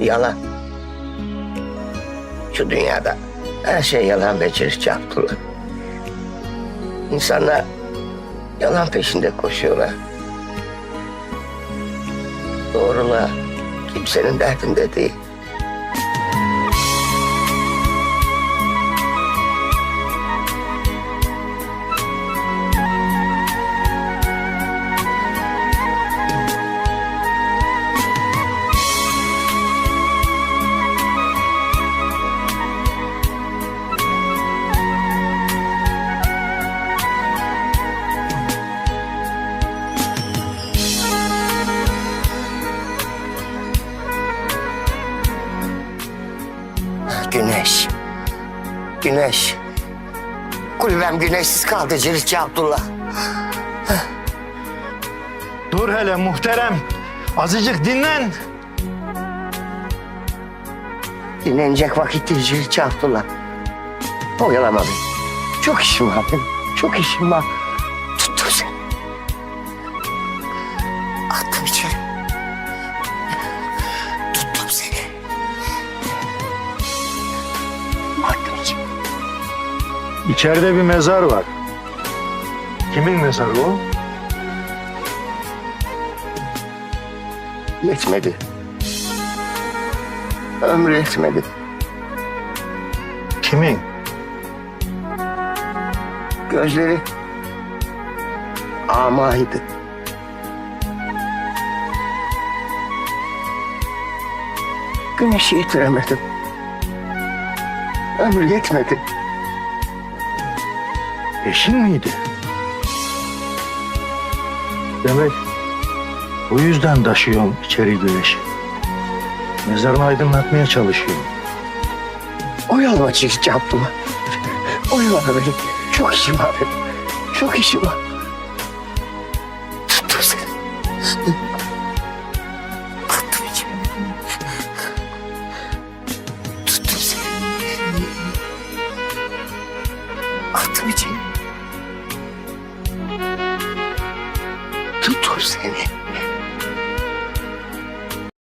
Yalan. Şu dünyada her şey yalan beceri Abdullah. İnsanlar yalan peşinde koşuyorlar. Doğruluğa kimsenin derdinde değil. Güneş. Güneş. Kulübem güneşsiz kaldı Ciritçi Abdullah. Dur hele muhterem. Azıcık dinlen. Dinlenecek vakit değil Ciritçi Abdullah. Oyalama beni. Çok işim var benim. Çok işim var. İçeride bir mezar var. Kimin mezarı o? Yetmedi. Ömrü yetmedi. Kimin? Gözleri amaydı. Güneşi yitiremedim. Ömrü yetmedi. Eşin miydi? Demek bu yüzden taşıyorum içeri güneşi. Mezarını aydınlatmaya çalışıyorum. Oyalama çekici Abdullah. Oyalama beni. Çok işim var benim. Çok işim var. Tuttum seni. Attım içime. Tuttum seni. Attım içime. seni.